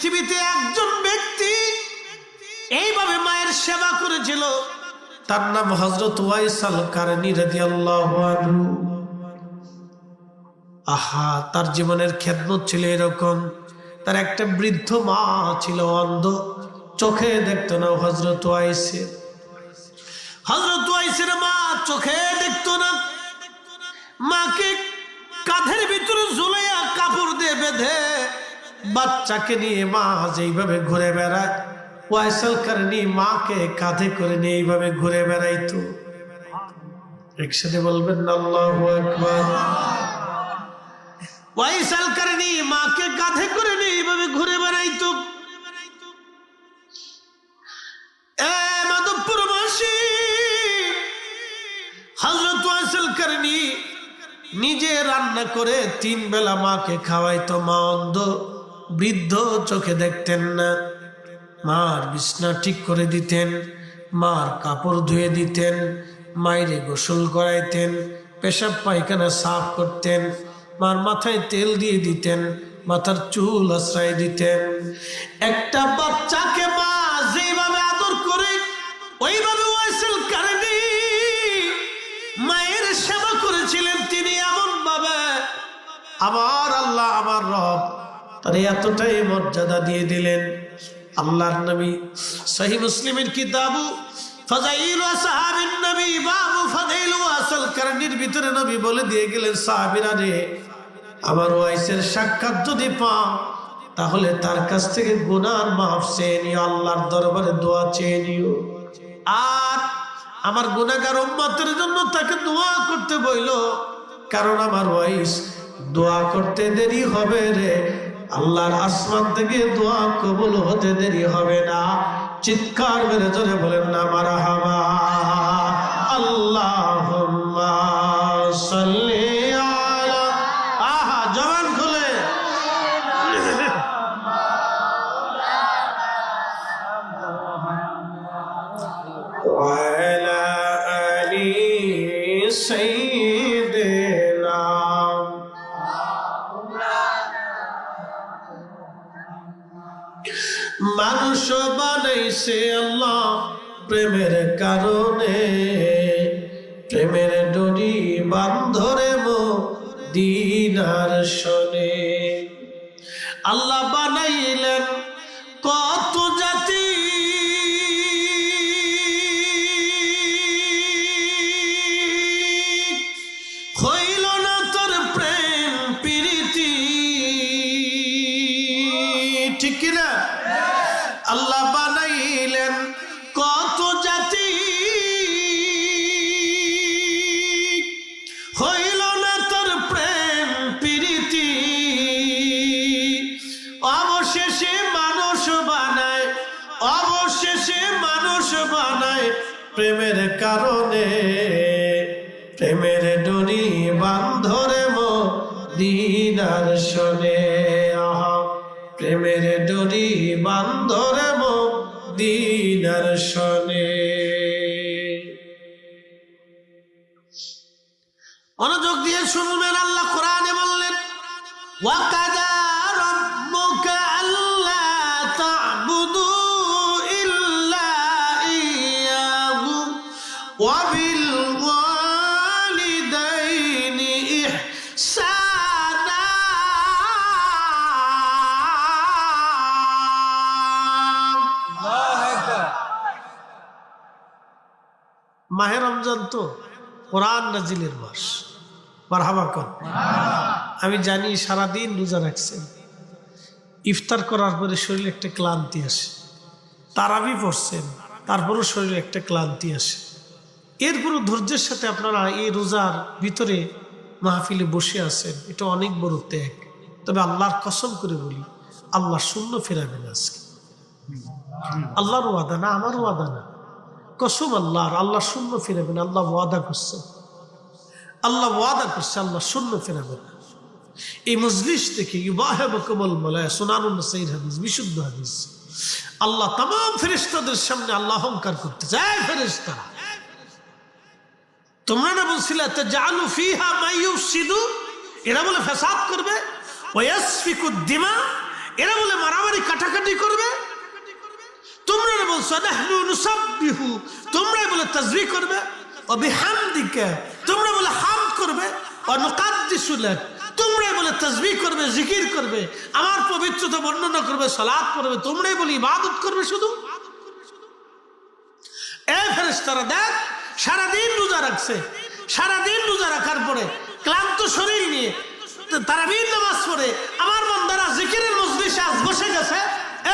পৃথিবীতে একজন ব্যক্তি এইভাবে মায়ের সেবা করেছিল। তার নাম হজরত আহা, তার জীবনের খেদমত ছিল এরকম। তার একটা বৃদ্ধ মা ছিল অন্ধ, চোখে দেখতো না হজরত ওয়াইসের। হজরত ওয়াইসের মা চোখে দেখতো না। মাকে কাঁধের ভিতরে ঝুলাইয়া কাপড় দিয়ে বেঁধে বাচ্চাকে নিয়ে মা যেইভাবে ঘুরে বেড়ায়, ওয়াইসাল কারণী মাকে কাঁধে করে নিয়ে এইভাবে ঘুরে বেড়াইতো। একসাথে বলবেন মাকে কাঁধে করে নিয়ে এইভাবে ঘুরে বেড়াইতো। নিজে রান্না করে তিন বেলা মাকে খাওয়াইতো মা অন্ধ। বৃদ্ধ চোখে দেখতেন না। মার বিছনা ঠিক করে দিতেন, মার কাপড় ধুয়ে দিতেন মায়েরে গোসল করাইতেন, পেশাব পায়খানা সাফ করতেন, মার মাথায় তেল দিয়ে দিতেন, মাথার চুল আশ্রয় দিতেন। একটা বাচ্চাকে মা যেভাবে আদর করে, ওইভাবে ওয়াইসেল কারেনি। মায়ের সেবা করেছিলেন তিনি এমন ভাবে আমার আল্লাহ আমার রব তার এতটাই মর্যাদা দিয়ে দিলেন। আল্লাহর নবী সহি মুসলিমের কিতাবু ভিতরে নবী বলে দিয়ে গেলেন, সাহাবীরা রে, আমার ওয়াইসের সাক্ষাৎ যদি তাহলে তার কাছ থেকে আল্লাহর দরবারে দোয়া আর আমার জন্য তাকে দোয়া করতে বইল, কারণ আমার ওয়াইস দোয়া করতে দেরি হবে রে আল্লাহর আসমান থেকে দোয়া কবুল হতে দেরি হবে না। চিৎকার মেরে চলে বলেন, না মারা হাবা আল্লাহ আহা কারণে প্রেমের ডরি বান্ধরে মো দিনার শোনে। আল্লাহ ওয়াকাদা রাব্বুকা আল্লা তা'বুদু ইল্লা ইয়্যাহু ওয়া বিল ওয়ালিদাইনি ইহসানা মাহে রমজান তো কোরআন নাজিলের মাস। মারহাবা কর। আমি জানি সারাদিন রোজা রাখছেন ইফতার করার পরে শরীরে একটা ক্লান্তি আসে। তারাবি পড়ছেন, তারপরও শরীরে একটা ক্লান্তি আসে। এরপরও ধৈর্যের সাথে আপনারা এই রোজার ভিতরে মাহফিলে বসে আছেন, এটা অনেক বড় ত্যাগ। তবে আল্লাহর কসম করে বলি, আল্লাহ শূন্য ফেরাবেন আজকে। আল্লাহর ওয়াদা না, আমার ওয়াদা না। কসম আল্লাহর, আল্লাহ শূন্য ফেরাবেন, আল্লাহ ওয়াদা করছেন। আল্লাহ ওয়াদা করছে, আল্লাহ শূন্য ফেরাবেন না। এই মজলিস থেকে বিশুদ্ধ হাদিস। আল্লাহ তাম ফেরিস্তাদের সামনে আল্লাহ অহংকার করতে চায় ফেরিস্তারা তোমরা না বলছিলে এরা বলে ফ্যাসাদ করবে। এরা বলে, মারামারি কাটাকাটি সানাহনু নুসাব্বিহু? তোমরাই বলে, তাজবি করবে। ও বিহামদিকা তোমরা বলে, হাম করবে। ও নুকাদ্দিসু লাক। তোমরাই বলে তাজবি করবে, জিকির করবে, আমার পবিত্রতা বর্ণনা করবে, সালাত করবে তোমরাই বলে ইবাদত করবে শুধু? দেখ, সারাদিন রোজা রাখছে, সারাদিন রোজা রাখার পরে ক্লান্ত শরীর নিয়ে তারাবির নামাজ পড়ে, আমার মন্দারা জিকিরের মজলিসে আজ বসে গেছে।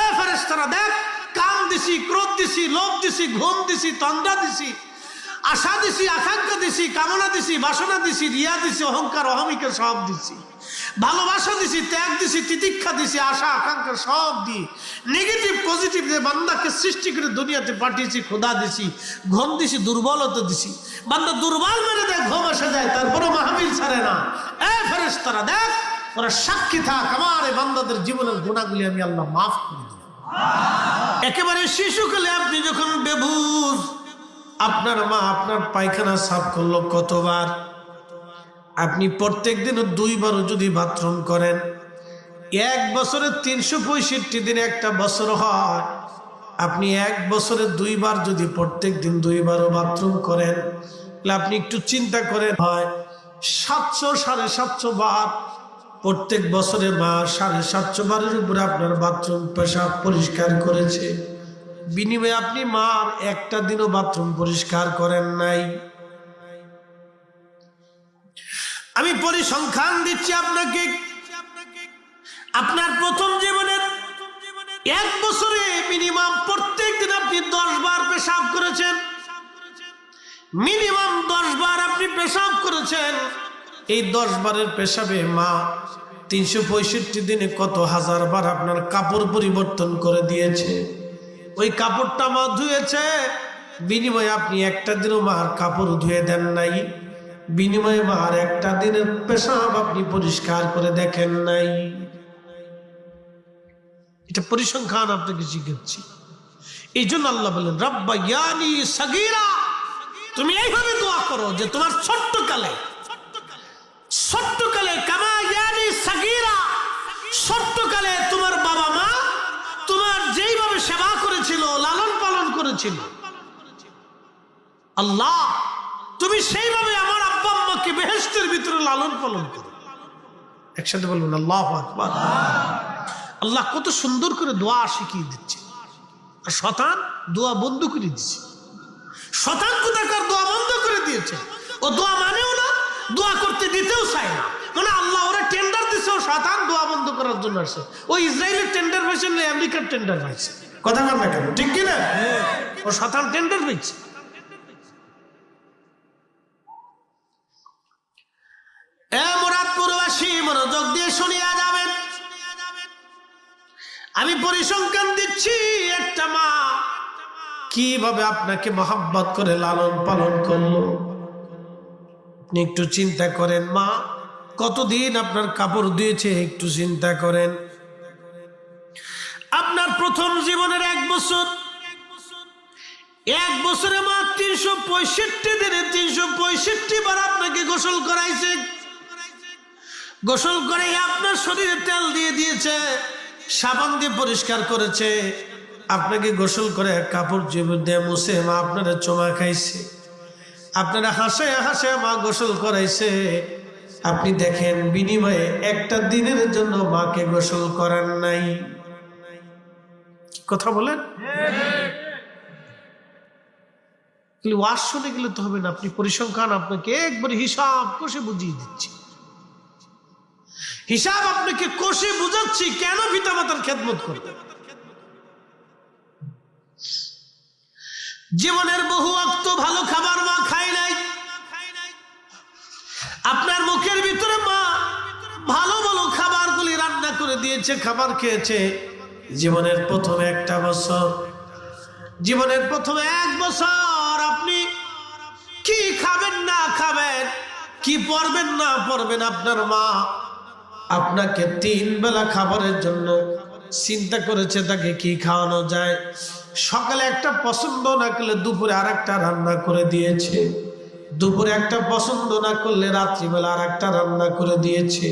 এ ফেরেশতারা দেখ কাম দিছি, ক্রোধ দিছি, লোভ দিছি, ঘুম দিছি, তন্দ্রা দিছি আশা দিছি, আকাঙ্ক্ষা দিছি, কামনা দিছি, বাসনা দিছি, রিয়া দিছি, অহংকার, অহমিকা সব দিছি। ভালোবাসা দিছি, ত্যাগ দিছি, তিতিক্ষা দিছি, আশা, আকাঙ্ক্ষা সব দি নেগেটিভ পজিটিভ যে বান্দাকে সৃষ্টি করে দুনিয়াতে পাঠিয়েছি খোদা দিছি ঘুম দিছি, দুর্বলতা দিছি। বান্দা দুর্বল মেরে দেয়, ঘুম আসা যায় তারপরে মাহবিল ছাড়ে না। এ ফেরেস তারা দেখ, ওরা সাক্ষী থাক, আমার এই বান্দাদের জীবনের গুণাগুলি আমি আল্লাহ মাফ করে দিই একেবারে শিশুকালে আপনি যখন বেবুজ আপনার মা আপনার পায়খানা সাফ করল কতবার? আপনি প্রত্যেক দিন দুইবারও যদি বাথরুম করেন, এক বছরে তিনশো পঁয়ষট্টি দিন একটা বছর হয়। আপনি এক বছরে দুইবার যদি প্রত্যেক দিন দুইবারও বাথরুম করেন, তাহলে আপনি একটু চিন্তা করেন, হয় সাতশো সাড়ে সাতশো বার, প্রত্যেক বছরে মা সাড়ে সাতশো বারের উপরে আপনার বাথরুম পেশাব পরিষ্কার করেছে। বিনিময়ে আপনি মার একটা দিনও বাথরুম পরিষ্কার করেন নাই। আমি পরিসংখ্যান দিচ্ছি আপনাকে। আপনার প্রথম জীবনের এক বছরে মিনিমাম প্রত্যেক দিন আপনি দশ বার পেশাব করেছেন। মিনিমাম দশ বার আপনি পেশাব করেছেন। এই দশ বারের পেশাবে মা তিনশো পঁয়ষট্টি দিনে কত হাজার বার আপনার কাপড় পরিবর্তন করে দিয়েছে। ওই কাপড়টা মা ধুয়েছে। বিনিময়ে আপনি একটা দিনও মার কাপড় ধুয়ে দেন নাই। বিনিময়ে মার একটা দিনের পেশাব আপনি পরিষ্কার করে দেখেন নাই। এটা পরিসংখ্যান আপনাকে শিখাচ্ছি। এই জন্য আল্লাহ বলেন, রব্বা সাগীরা। তুমি এইভাবে দোয়া করো যে তোমার ছোট্ট কালে ছোট্ট কালে কামা সাগীরা। ছোট্ট কালে তোমার করেছিল, লালন পালন করেছিল। আল্লাহ, তুমি সেইভাবে আমার আব্বা আম্মাকে বেহেস্তের ভিতরে লালন পালন করো। একসাথে বলবেন আল্লাহ আল্লাহ কত সুন্দর করে দোয়া শিখিয়ে দিচ্ছে। আর শতান দোয়া বন্ধ করে দিচ্ছে। শতান কোথাকার দোয়া বন্ধ করে দিয়েছে? ও দোয়া মানেও না, দোয়া করতে দিতেও চায় না। মানে আল্লাহ ওরা টেন্ডার দিচ্ছে ও শতান দোয়া বন্ধ করার জন্য আসছে ও ইসরায়েলের টেন্ডার পাইছে না আমেরিকার টেন্ডার পাইছে কথা কর না কেন? ঠিক কিনা? ও সাঁতার টেন্ডার মুরাদপুরবাসী মনোযোগ দিয়ে শুনিয়া যাবেন। আমি পরিসংখ্যান দিচ্ছি একটা মা কীভাবে আপনাকে মহাব্বত করে লালন পালন করল? আপনি একটু চিন্তা করেন মা। কতদিন আপনার কাপড় দিয়েছে একটু চিন্তা করেন। আপনার প্রথম জীবনের এক বছর। এক বছরে মা তিনশো পঁয়ষট্টি দিনে তিনশো পঁয়ষট্টি বার আপনাকে গোসল করাইছে। গোসল করে আপনার শরীরে তেল দিয়ে দিয়েছে, সাবান দিয়ে পরিষ্কার করেছে। আপনাকে গোসল করে কাপড় দিয়ে মুছে মা আপনারা চমা খাইছে। আপনারা হাসে হাসে মা গোসল করাইছে। আপনি দেখেন, বিনিময়ে একটা দিনের জন্য মাকে গোসল করার নাই। কথা বলেন? ওয়াশ শুনে গেলে তো হবে না, আপনি পরিসংখ্যান আপনাকে হিসাব কষে বুঝিয়ে দিচ্ছি। হিসাব আপনাকে কষে বুঝাচ্ছি কেন পিতামাতার খেদমত করবে? জীবনের বহু অক্ত ভালো খাবার মা খায় নাই। আপনার মুখের ভিতরে মা ভালো ভালো খাবারগুলি রান্না করে দিয়েছে, খাবার খেয়েছে। জীবনের প্রথম একটা বছর। জীবনের প্রথম এক বছর আপনি কি খাবেন না খাবেন, কি পড়বেন না পড়বেন আপনার মা আপনাকে তিন বেলা খাবারের জন্য চিন্তা করেছে তাকে কি খাওয়ানো যায়। সকালে একটা পছন্দ না করলে দুপুরে আর একটা রান্না করে দিয়েছে। দুপুরে একটা পছন্দ না করলে রাত্রিবেলা আর একটা রান্না করে দিয়েছে।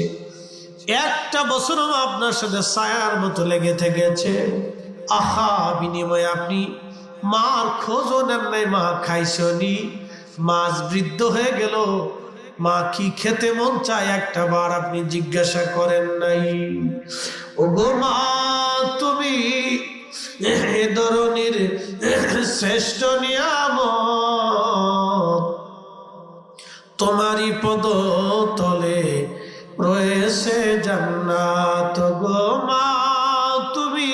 একটা বছরও আপনার সাথে ছায়ার মতো লেগে থেকেছে। আহা, বিনিময়ে আপনি মার খোঁজও নেন নাই, মা খাইছনি। মাছ বৃদ্ধ হয়ে গেল। মা কি খেতে মন চায় একটা বার আপনি জিজ্ঞাসা করেন নাই। ও গো মা, তুমি এ ধরনের শ্রেষ্ঠ নিয়াম তোমারই পদ তলে জান্নাত গো মা, তুমি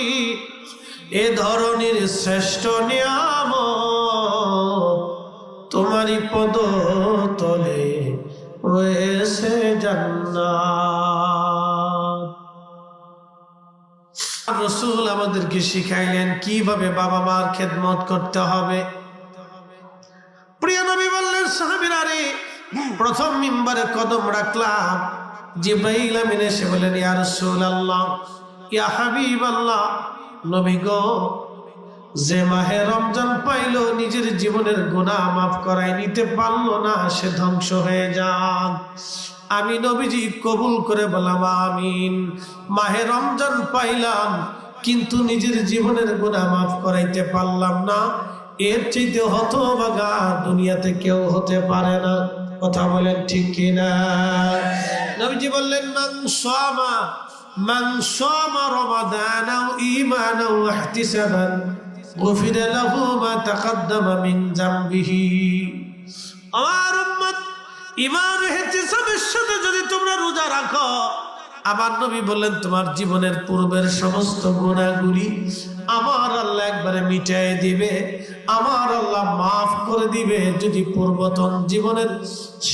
এ ধরনের শ্রেষ্ঠ নিয়াম তোমারই পদ তলে রয়েছে জান্নাত। রসুল আমাদেরকে শিখাইলেন কীভাবে বাবা মার খেদমত করতে হবে। প্রিয় নবী বললেন, সাহাবিরা রে, প্রথম মিম্বারে কদম রাখলাম। জিব্রাইল আমিন এসে বলেন ইয়া রাসূলুল্লাহ, ইয়া হাবিবাল্লাহ, নবী গো, যে মাহে রমজান পাইলো, নিজের জীবনের গুনাহ মাফ করাই নিতে পারল না, সে ধ্বংস হয়ে যান আমি নবীজি কবুল করে বললাম, আমিন। মাহে রমজান পাইলাম, কিন্তু নিজের জীবনের গুণা মাফ করাইতে পারলাম না। এর চাইতে হতভাগা দুনিয়াতে কেউ হতে পারে না। কথা বলেন ঠিক কিনা? নবীজি বললেন মাংস মা মাংস মা রমাদান ওয়া ইহতিসাবান গুফিরা লাহু মা তাকদ্দামা আমার উম্মত, ঈমান ইহতিসাবের সাথে যদি তোমরা রোজা রাখো আমার নবী বললেন, তোমার জীবনের পূর্বের সমস্ত গুণাগুলি আমার আল্লাহ একবারে মিটাই দিবে, আমার আল্লাহ মাফ করে দিবে। যদি পূর্বতন জীবনের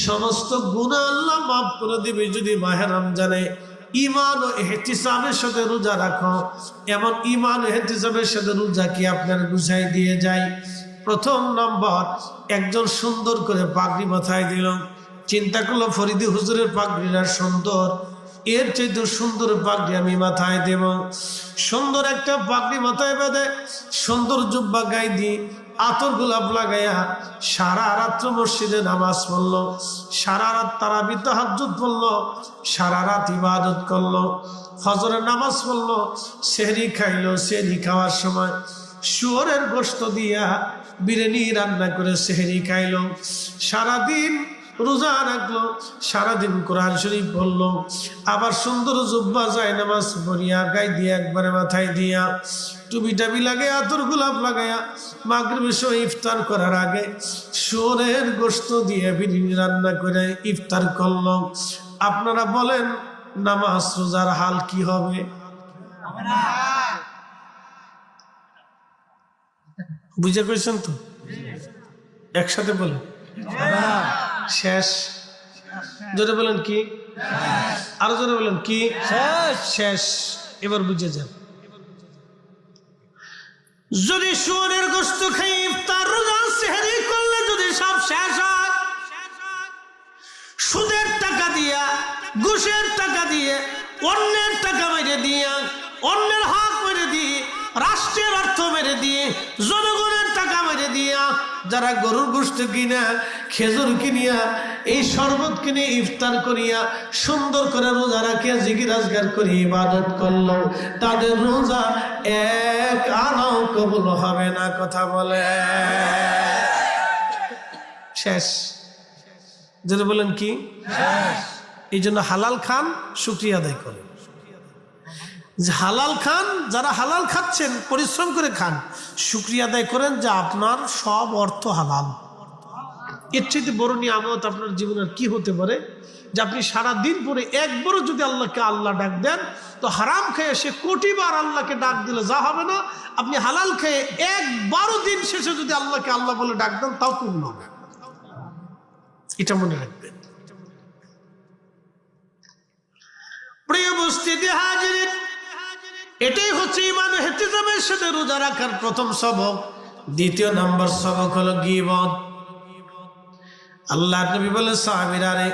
সমস্ত গুণা আল্লাহ মাফ করে দিবে, যদি মাহের রমজানে ইমান ও এহতিসামের সাথে রোজা রাখো, এমন ইমান ও সাথে রোজা কি আপনার বুঝাই দিয়ে যায় প্রথম নম্বর, একজন সুন্দর করে পাগড়ি মাথায় দিল। চিন্তা করল, ফরিদি হুজুরের পাগড়িরা সুন্দর এর চাইতে সুন্দর পাগড়ি আমি মাথায় দেব। সুন্দর একটা পাগড়ি মাথায় বেঁধে সুন্দর জুব্বা গাই দিয়ে আতর গোলাপ লাগাইয়া সারা রাত্র মসজিদে নামাজ পড়ল, সারা রাত তারা বিতাহাজুদ পড়ল, সারা রাত ইবাদত করল, ফজরের নামাজ পড়ল, সেহরি খাইলো, সেহরি খাওয়ার সময় শুয়োরের গোস্ত দিয়া বিরিয়ানি রান্না করে সেহরি খাইলো। সারাদিন রোজা রাখল, সারাদিন কোরআন শরীফ পড়ল, আবার সুন্দর জুব্বা যায় নামাজ পড়িয়া গাই দিয়া একবারে মাথায় দিয়া টুপি টাবি লাগে আতর গোলাপ লাগাইয়া মাগরিবের সময় ইফতার করার আগে সোরের গোস্ত দিয়ে বিরিয়ানি রান্না করে ইফতার করল। আপনারা বলেন, নামাজ, রোজার হাল কি হবে? বুঝে পেয়েছেন তো? একসাথে বলেন। শেষ। জোরে বলেন কি? আরও জোরে বলেন কি? শেষ। এবার বুঝে যান। যদি শুয়ারের গোস্ত খাই তার রোজা সেহরি করলে যদি সব শেষ হয় সুদের টাকা দিয়া ঘুষের টাকা দিয়ে অন্যের টাকা মেরে দিয়া অন্যের হক মেরে দিয়ে রাষ্ট্রের অর্থ মেরে দিয়ে জনগণের টাকা মেরে দিয়া যারা গরুর গোস্ত কিনা খেজুর কিনিয়া এই শরবত কিনে ইফতার করিয়া সুন্দর করে রোজা রাখিয়া জিগি রাজগার করি ইবাদত করল। তাদের রোজা এক আনাও কবুল হবে না কথা বলে। শেষ। যেটা বলেন কি? এই জন্য হালাল খান শুক্রিয়া আদায় করেন। যে হালাল খান, যারা হালাল খাচ্ছেন, পরিশ্রম করে খান, শুক্রিয়া আদায় করেন যে আপনার সব অর্থ হালাল। এর চাইতে বড় নিয়ামত আপনার জীবনের কি হতে পারে? যে আপনি সারা দিন পরে একবারও যদি আল্লাহকে আল্লাহ ডাক দেন, তো হারাম খেয়ে সে কোটিবার আল্লাহকে ডাক দিলে যা হবে না। আপনি হালাল খেয়ে একবারও দিন শেষে যদি আল্লাহকে আল্লাহ বলে ডাক দেন, তাও পূর্ণ হবে এটা মনে রাখবেন। প্রিয় বস্তিতে হাজির এটাই হচ্ছে ইমান হেতিজামের সাথে রোজা রাখার প্রথম সবক। দ্বিতীয় নম্বর সবক হলো গিবত। আল্লাহ নবী বলে সাহাবিরা রে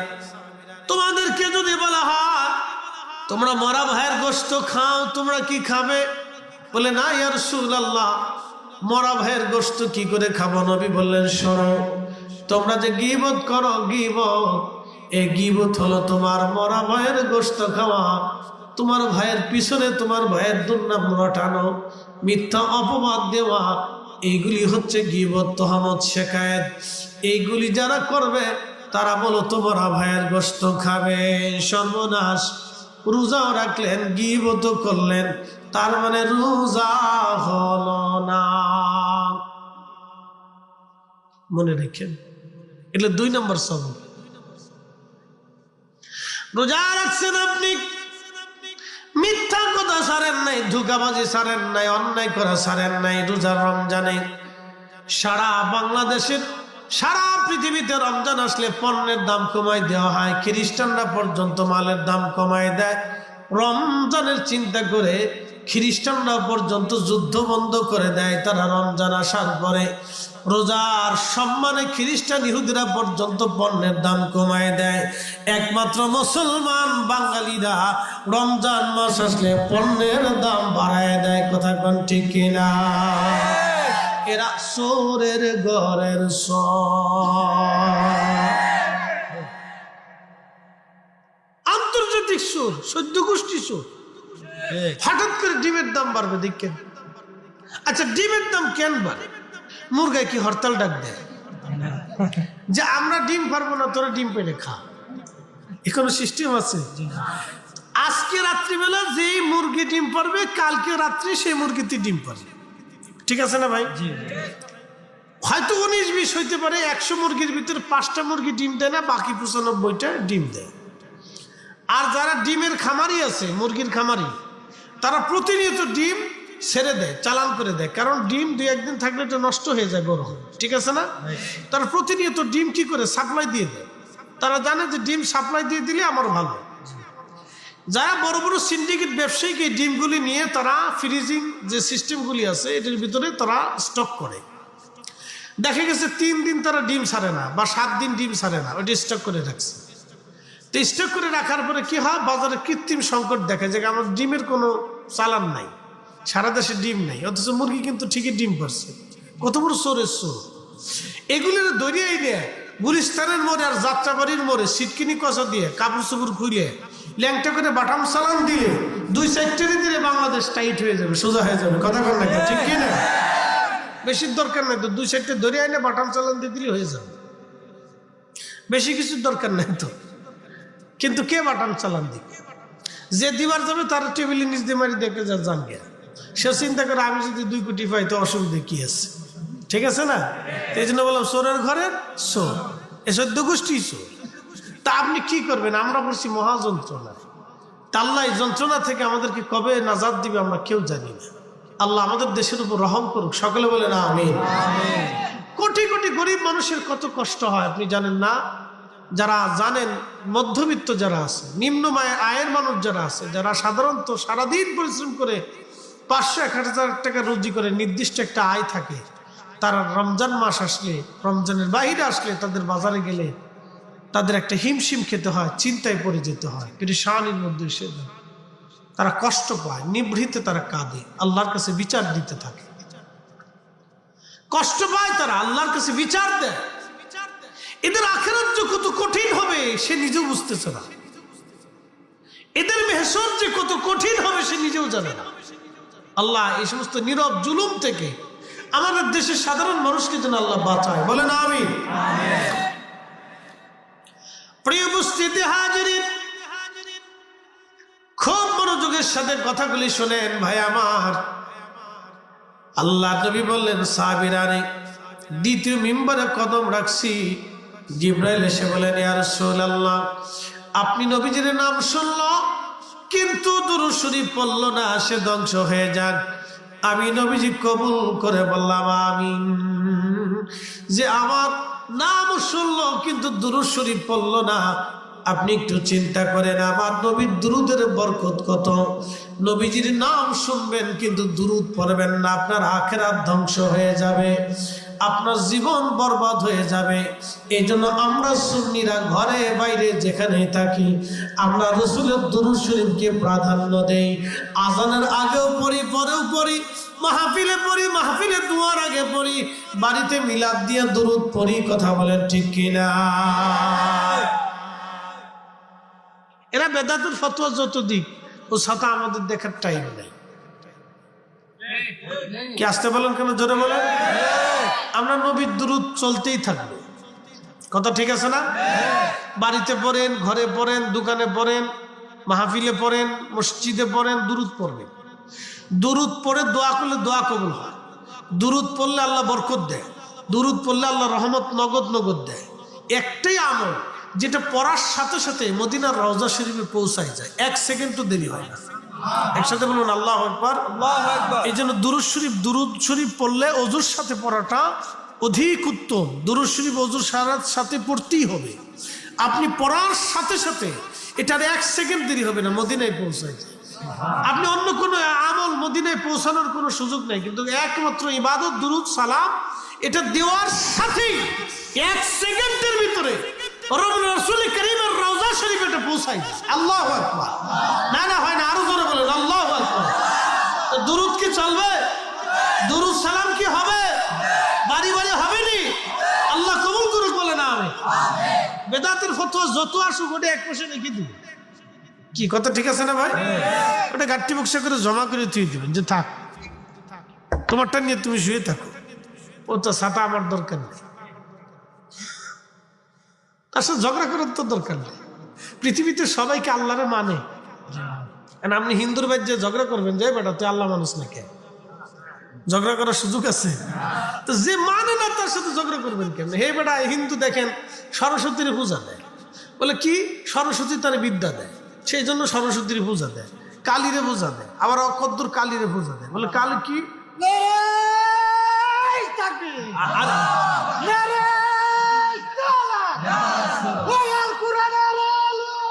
তোমাদেরকে যদি বলা হয়, তোমরা মরা ভাইয়ের গোস্ত খাও, তোমরা কি খাবে? বলে, না ইয়ার সুল আল্লাহ মরা ভাইয়ের গোস্ত কি করে খাব? নবী বললেন, শোনো, তোমরা যে গিবত করো, গিবত, এই গিবত হলো তোমার মরা ভাইয়ের গোস্ত খাওয়া। তোমার ভাইয়ের পিছনে তোমার ভাইয়ের দুর্নাম রটানো, মিথ্যা অপবাদ দেওয়া, এইগুলি হচ্ছে গিবত, তহমত, শেখায়ত। এইগুলি যারা করবে, তারা বলো তোমরা ভাইয়ের গোস্ত খাবে, সর্বনাশ। রোজাও রাখলেন, গিবত করলেন, তার মানে রোজা হলো না। মনে রেখেন, এটা দুই নম্বর সবক রোজা রাখছেন আপনি মিথ্যা কথা সারেন নাই, ধুকাবাজি সারেন নাই, অন্যায় করা সারেন নাই, রোজার রমজানে। সারা বাংলাদেশের, সারা পৃথিবীতে রমজান আসলে পণ্যের দাম কমাই দেওয়া হয়, খ্রিস্টানরা পর্যন্ত মালের দাম কমায় দেয়। রমজানের চিন্তা করে খ্রিস্টানরা পর্যন্ত যুদ্ধ বন্ধ করে দেয়, তারা রমজান, আসার পরে রোজার সম্মানে খ্রিস্টান ইহুদিরা পর্যন্ত পণ্যের দাম কমায় দেয়। একমাত্র মুসলমান বাঙালিরা রমজান মাস আসলে পণ্যের দাম বাড়ায় দেয়, কথা কোন ঠিক কিনা? এরা সোরের ঘরের স আন্তর্জাতিক সুর সদ্য গোষ্ঠী সুর হঠাৎ করে ডিমের দাম বাড়বে দেখেন আচ্ছা ডিমের দাম কেন বাড়ে? মুরগায় কি হরতাল ডাক দেয়? যে আমরা ডিম পারব না তোরা ডিম পেলে খা। এখনও সিস্টেম আছে? আজকে রাত্রিবেলা যে মুরগি ডিম পারবে কালকে রাত্রে সেই মুরগিতে ডিম পারবে। ঠিক আছে না ভাই? হয়তো উনিশ বিশ হইতে পারে একশো মুরগির ভিতরে পাঁচটা মুরগি ডিম দেয় না বাকি পঁচানব্বইটা ডিম দেয়। আর যারা ডিমের খামারি আছে মুরগির খামারি তারা প্রতিনিয়ত ডিম ছেড়ে দেয়, চালান করে দেয়। কারণ ডিম দুই একদিন থাকলে এটা নষ্ট হয়ে যায় গরম। ঠিক আছে না? তারা প্রতিনিয়ত ডিম কি করে? সাপ্লাই দিয়ে দেয়। তারা জানে যে ডিম সাপ্লাই দিয়ে দিলে আমার ভালো। যারা বড় বড় সিন্ডিকেট ব্যবসায়িক ডিমগুলি নিয়ে তারা ফ্রিজিং যে সিস্টেমগুলি আছে, এটির ভিতরে তারা স্টক করে। দেখা গেছে তিন দিন তারা ডিম ছাড়ে না বা সাত দিন ডিম ছাড়ে না ওইটা স্টক করে রাখছে। তো স্টক করে রাখার পরে কি হয়? বাজারে কৃত্রিম সংকট দেখা যায়। আমার ডিমের কোনো চালান নাই। সারা দেশে ডিম নাই। অথচ মুরগি কিন্তু ঠিকই ডিম পারছে। কত বড় চোরের চোর। এগুলির দরিয়াই দেয় গুলিস্তানের মোড়ে আর যাত্রাবাড়ির মোড়ে সিটকিনি কষা দিয়ে কাপড় চুপুর খুঁড়িয়ে ল্যাংটা করে বাটাম সালান দিলে দুই সাইডটারে দিলে বাংলাদেশ টাইট হয়ে যাবে, সোজা হয়ে যাবে। কথা কর না ঠিক কি না? বেশি দরকার নাই তো। দুই সাইডটা দরিয়া এনে বাটাম চালান দিয়ে দিলে হয়ে যাবে। বেশি কিছুর দরকার নাই তো। কিন্তু কে বাটাম চালান দিবে? যে দিবার যাবে তার টেবিলের নিচ দিয়ে মারি দেখে যা জানবে সে চিন্তা করে আমি যদি দুই কোটি পাই তো অসুবিধা কি আছে? ঠিক আছে না? এই জন্য বললাম সোরের ঘরের সোর। এ সদ্য গোষ্ঠী সোর। তা আপনি কি করবেন? আমরা বলছি মহাযন্ত্রণা। তাল্লা এই যন্ত্রণা থেকে আমাদেরকে কবে নাজাদ দিবে আমরা কেউ জানি না। আল্লাহ আমাদের দেশের উপর রহম করুক। সকলে বলে না আমি কোটি কোটি গরিব মানুষের কত কষ্ট হয় আপনি জানেন না? যারা জানেন, মধ্যবিত্ত যারা আছে নিম্ন মায়ের আয়ের মানুষ যারা আছে, যারা সাধারণত সারাদিন পরিশ্রম করে পাঁচশো এক হাজার টাকা রুজি করে নির্দিষ্ট একটা আয় থাকে, তারা রমজান মাস আসলে, রমজানের বাহিরে আসলে তাদের বাজারে গেলে তাদের একটা হিমশিম খেতে হয়, চিন্তায় পড়ে যেতে হয় শাহানির মধ্যে এসে তারা কষ্ট পায়, নিভৃতে তারা কাঁদে, আল্লাহর কাছে বিচার দিতে থাকে। কষ্ট পায় তারা, আল্লাহর কাছে বিচার দেয়। এদের আখেরাত যে কত কঠিন হবে, সে নিজেও বুঝতেছে না। এদের মেহসর যে কত কঠিন হবে, সে নিজেও জানে না। আল্লাহ এই সমস্ত নীরব জুলুম থেকে আমাদের দেশের সাধারণ মানুষকে যেন আল্লাহ বাঁচায়। বলে না আমি খুব মনোযোগের সাথে কথাগুলি শোনেন ভাই আমার। আল্লাহ নবী বললেন সাবিরারে দ্বিতীয় মিম্বারে কদম রাখছি। জিব্রাইল এসে বলেন ইয়ার আল্লাহ আপনি নবীজির নাম শুনল, কিন্তু দুরুশরীফ পড়ল না, সে ধ্বংস হয়ে যাক। আমি নবীজি কবুল করে বললাম আমি যে আমার নাম শুনলো, কিন্তু দুরুশরীফ পড়ল না, আপনি একটু চিন্তা করেন, আমার নবীর দুরুদের বরকত কত? নবীজির নাম শুনবেন, কিন্তু দুরুদ পড়বেন না, আপনার আখেরাত ধ্বংস হয়ে যাবে। আপনার জীবন বরবাদ হয়ে যাবে। এই জন্য আমরা সুন্নিরা ঘরে বাইরে যেখানে থাকি, আমরা রসুলের দুরুদ শরীফকে প্রাধান্য দেই। আজানের আগেও পড়ি, পরেও পড়ি, মাহফিলে পড়ি, মাহফিলে দুয়ার আগে পড়ি, বাড়িতে মিলাদ দিয়ে দুরুদ পড়ি, কথা বলেন ঠিক কিনা? এরা বেদাতুর ফতোয়া যত দিক ও সাথে আমাদের দেখার টাইম নেই। কি আসতে বলেন কেন? জোরে বলেন। আমরা নবীর দুরুদ চলতেই থাকবে। কথা ঠিক আছে না? বাড়িতে পড়েন, ঘরে পড়েন, দোকানে পড়েন, মাহফিলে পড়েন, মসজিদে পড়েন, দুরুদ পড়বেন। দুরুদ পড়ে দোয়া করলে দোয়া কবুল হয়। দুরুদ পড়লে আল্লাহ বরকত দেয়। দুরুদ পড়লে আল্লাহ রহমত, নগদ নগদ দেয়। একটাই আমল, যেটা পড়ার সাথে সাথে মদিনার রওজা শরীফে পৌঁছায় যায়। এক সেকেন্ড তো দেরি হয় না। একসাথে বলুন আল্লাহ একবার এই জন্য দুরুদ শরীফ দুরুদ শরীফ পড়লে অজুর সাথে পড়াটা অধিক উত্তম। দুরুদ শরীফ অজুর সারার সাথে পড়তেই হবে। আপনি পড়ার সাথে সাথে এটার এক সেকেন্ড দেরি হবে না মদিনায় পৌঁছায়। আপনি অন্য কোনো আমল মদিনায় পৌঁছানোর কোনো সুযোগ নেই কিন্তু একমাত্র ইবাদত দুরুদ সালাম এটা দেওয়ার সাথেই এক সেকেন্ডের ভিতরে রসুল করিমের রওজা শরীফ এটা পৌঁছাই আল্লাহ আকবার। না না হয় না আরও জোরে বলেন আল্লাহ আকবার। তো দুরুদ কি চলবে? দুরুদ সালাম কি হবে? বাড়ি বাড়ি হবে নি? আল্লাহ কবুল করুক বলে না আমি বেদাতের ফতোয়া যত আসুক ওটা এক পয়সা রেখে দিব। কি কথা ঠিক আছে না ভাই? ওটা গাঠটি বক্সা করে জমা করে তুই দিবেন যে থাক। তোমারটা নিয়ে তুমি শুয়ে থাকো। ও তো ছাতা আমার দরকার নেই। তার সাথে ঝগড়া করার তো দরকার নেই। পৃথিবীতে সবাইকে আল্লাহরে মানে। আপনি হিন্দুর বাইর যে ঝগড়া করবেন যে বেটা তুই আল্লাহ মানুষ না কেন? ঝগড়া করার সুযোগ আছে? তো যে মানে না তার সাথে ঝগড়া করবেন কেন? হে বেটা হিন্দু দেখেন সরস্বতীর পূজা দেয়। বলে কি? সরস্বতী তার বিদ্যা দেয়। সেই জন্য সরস্বতীর পূজা দেয়। কালীরে পূজা দেয়। আবার অকদ্দুর কালীরে পূজা দেয়। বলে কালী কি? আর-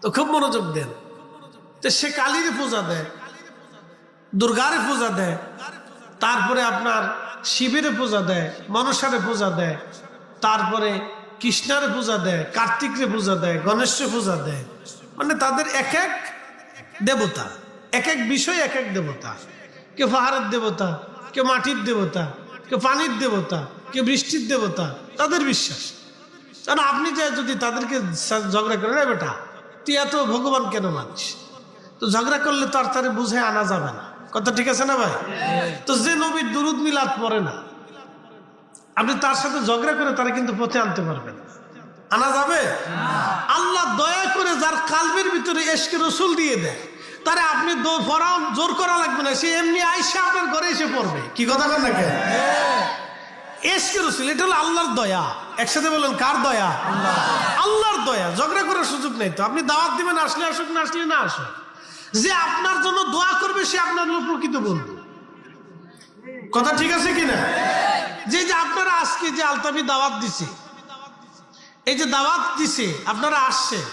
তো খুব মনোযোগ দেন। তো সে কালীর পূজা দেয়, দুর্গারে পূজা দেয়, তারপরে আপনার শিবের পূজা দেয়, মনসারে পূজা দেয়, তারপরে কৃষ্ণারে পূজা দেয়, কার্তিকরে পূজা দেয়, গণেশের পূজা দেয়। মানে তাদের এক এক দেবতা, এক এক বিষয় এক এক দেবতা। কেউ পাহাড়ের দেবতা, কেউ মাটির দেবতা, কেউ পানির দেবতা, কেউ বৃষ্টির দেবতা, তাদের বিশ্বাস। কারণ আপনি যে যদি তাদেরকে ঝগড়া করেন, "এ বেটা তুই এত ভগবান কেন মানিস তো ঝগড়া করলে তো আর তারে বুঝে আনা যাবে না। কথা ঠিক আছে না ভাই? তো যে নবীর দুরুদ মিলাদ পড়ে না, আপনি তার সাথে ঝগড়া করে তারা কিন্তু পথে আনতে পারবেন। আনা যাবে? আল্লাহ দয়া করে যার কালবের ভিতরে এসকে রসুল দিয়ে দেয়, তারে আপনি জোর করা লাগবে না। সে এমনি আইসে আপনার ঘরে এসে পড়বে। কি কথা বলেন না কেন? এসকে রসুল, এটা হলো আল্লাহর দয়া। একসাথে বলেন, কার দয়া? আল্লাহর দয়া। ঝগড়া করার সুযোগ নেই তো। আপনি দাওয়াত দিবেন, আসলে আসুক, না আসলে না আসুক। যে আপনার জন্য দোয়া করবে, সে আপনার হলো প্রকৃত বন্ধু। কথা ঠিক আছে কিনা? যে যে আপনারা আজকে যে আলতাফি দাওয়াত দিছে, এই যে দাওয়াত দিছে, আপনারা আসছে।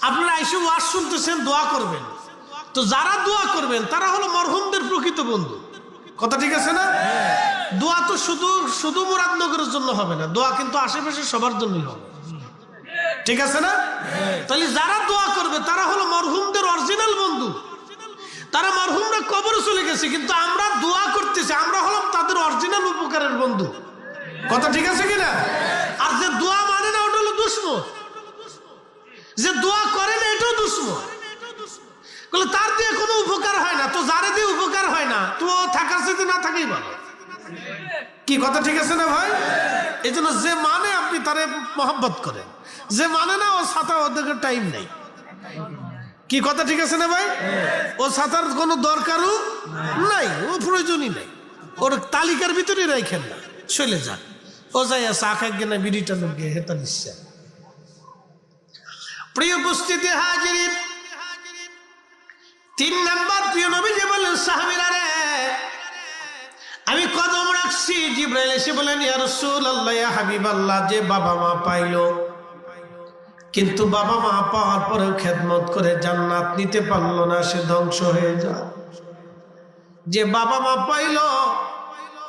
আপনারা এসে ওয়াজ শুনতেছেন, দোয়া করবেন। তো যারা দোয়া করবেন, তারা হলো মরহুমদের প্রকৃত বন্ধু। কথা ঠিক আছে না? দোয়া তো শুধু শুধু মুরাদনগরের জন্য হবে না, দোয়া কিন্তু আশেপাশে সবার জন্যই হবে। ঠিক আছে না? তাহলে যারা দোয়া করবে, তারা হলো মরহুমদের অরিজিনাল বন্ধু। তারা মরহুমরা কবরে চলে গেছে, কিন্তু আমরা দোয়া করতেছি, আমরা হলাম তাদের অরিজিনাল উপকারের বন্ধু। কথা ঠিক আছে কিনা? আর যে দোয়া মানে না, ওটা হলো দুশ্মন যে দোয়া করে না, এটাও দুশ্মন তার দিয়ে কোনো উপকার হয় না, তো যারে দিয়ে উপকার হয় না, তো থাকার সাথে না থাকেই ভালো। কি কথা ঠিক আছে না ভাই? এই জন্য যে মানে আপনি তারে মহব্বত করেন, যে মানে না, ও সাথে ওদের টাইম নেই। কি কথা ঠিক আছে না ভাই? ও সাঁতার কোনো দরকারও নাই, ও প্রয়োজনই নেই। ওর তালিকার ভিতরে রাখেন না, চলে যান। ও যাই চা খাই না বিড়িটা লোক হেতা নিশ্চয় প্রিয় উপস্থিতি হাজির, তিন নাম্বার প্রিয় নবী যে বললেন, সাহাবিরা রে রাখছি জিব্রাইল এসে বলেন ইয়া রাসূলুল্লাহ, ইয়া হাবিবাল্লাহ, যে বাবা মা পাইলো। কিন্তু বাবা মা পাওয়ার পরেও খেদমত করে জান্নাত নিতে পারল না, সে ধ্বংস হয়ে যায়। যে বাবা মা পাইল,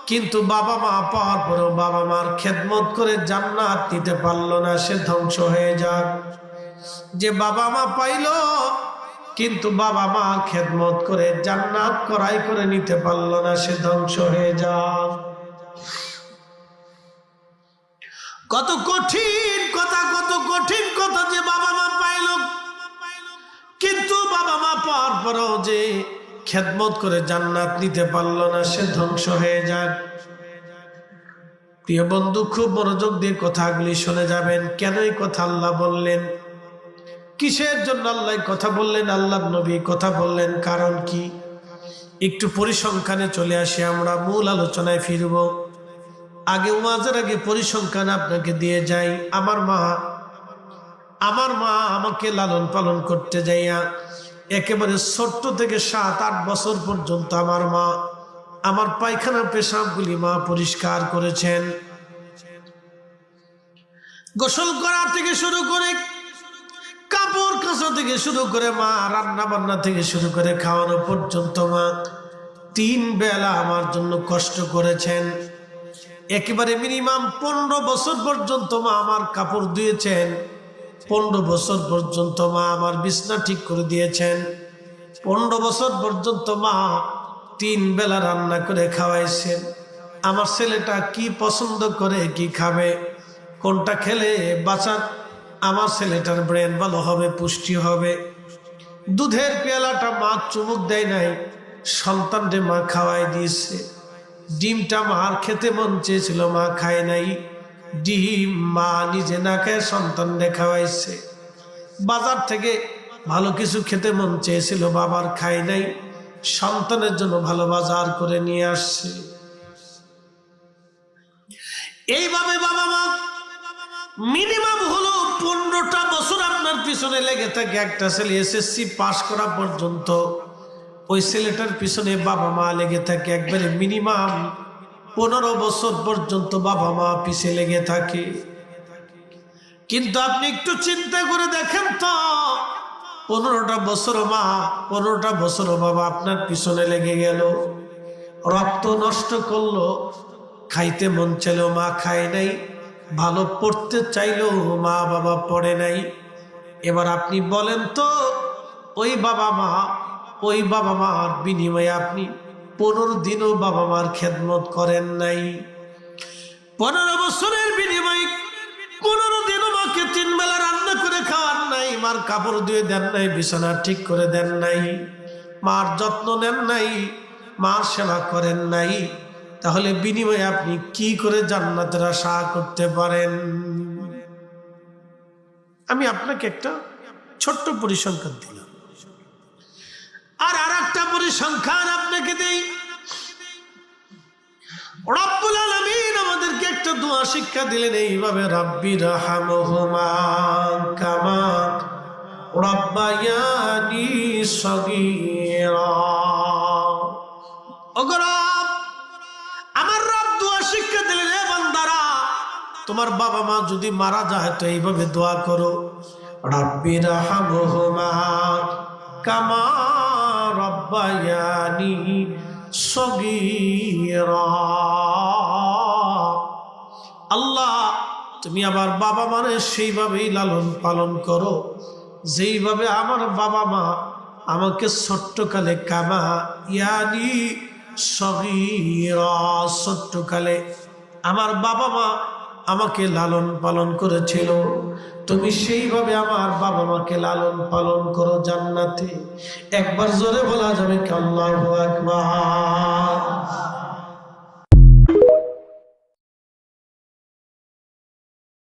কিন্তু বাবা মা পাওয়ার পরেও বাবা মার খেদমত করে জান্নাত নিতে পারল না, সে ধ্বংস হয়ে যাক যে বাবা মা পাইলো, কিন্তু বাবা মা খেদমত করে জান্নাত করাই করে নিতে পারল না, সে ধ্বংস হয়ে যাক কত কঠিন কথা, কত কঠিন কথা যে বাবা মা পাইল। কিন্তু বাবা মা পাওয়ার পরেও যে খেদমত করে জান্নাত নিতে পারল না, সে ধ্বংস হয়ে যাক। প্রিয় বন্ধু, খুব মনোযোগ দিয়ে কথাগুলি শুনে যাবেন। কেন এই কথা আল্লাহ বললেন? কিসের জন্য আল্লাহ কথা বললেন? আল্লাহ নবী কথা বললেন। কারণ কি? একটু পরিসংখ্যানে চলে আসি আমরা, মূল আলোচনায় ফিরব। আগে ওয়াজের আগে পরিসংখ্যান আপনাকে দিয়ে যাই। আমার মা আমার মা আমাকে লালন পালন করতে যাইয়া একেবারে ছোট্ট থেকে সাত, আট বছর পর্যন্ত আমার মা, আমার পায়খানা পেশাবগুলি মা পরিষ্কার করেছেন। গোসল করা থেকে শুরু করে কাপড় কাঁচা থেকে শুরু করে মা রান্না বান্না থেকে শুরু করে খাওয়ানো পর্যন্ত মা তিন বেলা আমার জন্য কষ্ট করেছেন। একেবারে মিনিমাম পনেরো বছর পর্যন্ত মা আমার কাপড় দিয়েছেন পনেরো বছর পর্যন্ত মা আমার বিছনা ঠিক করে দিয়েছেন। পনেরো বছর পর্যন্ত মা তিন বেলা রান্না করে খাওয়াইছেন। আমার ছেলেটা কি পছন্দ করে, কি খাবে, কোনটা খেলে বাঁচার? আমার ছেলেটার ব্রেন ভালো হবে, পুষ্টি হবে। দুধের পেয়ালাটা মা চুমুক দেয় নাই, সন্তানরে মা খাওয়াই দিয়েছে। ডিমটা মার খেতে মন চেয়েছিল, মা খায় নাই। ডিম মা নিজে না খেয়ে সন্তানরে খাওয়াইছে। বাজার থেকে ভালো কিছু খেতে মন চেয়েছিল, বাবার খায় নাই। সন্তানের জন্য ভালো বাজার করে নিয়ে আসছে। এইভাবে বাবা মা মিনিমাম হলো পনেরোটা বছর আপনার পিছনে লেগে থাকে। একটা ছেলে এসএসসি পাশ করা পর্যন্ত ওই ছেলেটার পিছনে বাবা মা লেগে থাকে, একবারে মিনিমাম পনেরো বছর পর্যন্ত বাবা মা পিছে লেগে থাকে। কিন্তু আপনি একটু চিন্তা করে দেখেন তো, পনেরোটা বছর মা, পনেরোটা বছর বাবা আপনার পিছনে লেগে গেল। রক্ত নষ্ট করল, খাইতে মন চাইলেও মা খায় নাই, ভালো পড়তে চাইলেও মা বাবা পড়ে নাই। এবার আপনি বলেন তো, ওই বাবা মা ওই বাবা মার বিনিময়ে আপনি পনেরো দিনও বাবা মার খেদমত করেন নাই। পনেরো বছরের বিনিময়ে পনেরো দিনও মাকে তিন বেলা রান্না করে খাওয়ার নাই, মার কাপড় ধুয়ে দেন নাই, বিছানা ঠিক করে দেন নাই, মার যত্ন নেন নাই, মার সেবা করেন নাই। তাহলে বিনিময়ে আপনি কি করে জান্নাতের আশা করতে পারেন? আমি আপনাকে একটা ছোট্ট পরিসংখ্যান দিলাম। আর আর একটা পরিসংখ্যান আপনাকে দেই। রব্বুল আলামিন আমাদেরকে একটা দোয়া শিক্ষা দিলেন, এইভাবে, রাব্বি রাহামহুমা কামা আমার রব দোয়া শিক্ষা দিলেন রে তোমার বাবা মা যদি মারা যায়, তো এইভাবে দোয়া করো, রাব্বি রাহামহুমা কামা রব্বায়ানি সগীরা। আল্লাহ, তুমি আমার বাবা মানে সেইভাবেই লালন পালন করো। যেইভাবে আমার বাবা মা আমাকে ছোট্টকালে কামা ইয়ানি সগীরা, ছোট্টকালে আমার বাবা মা আমাকে লালন পালন করেছিল। তুমি সেইভাবে আমার বাবা মাকে লালন পালন করো জান্নাতে। একবার জোরে বলা যাবে কি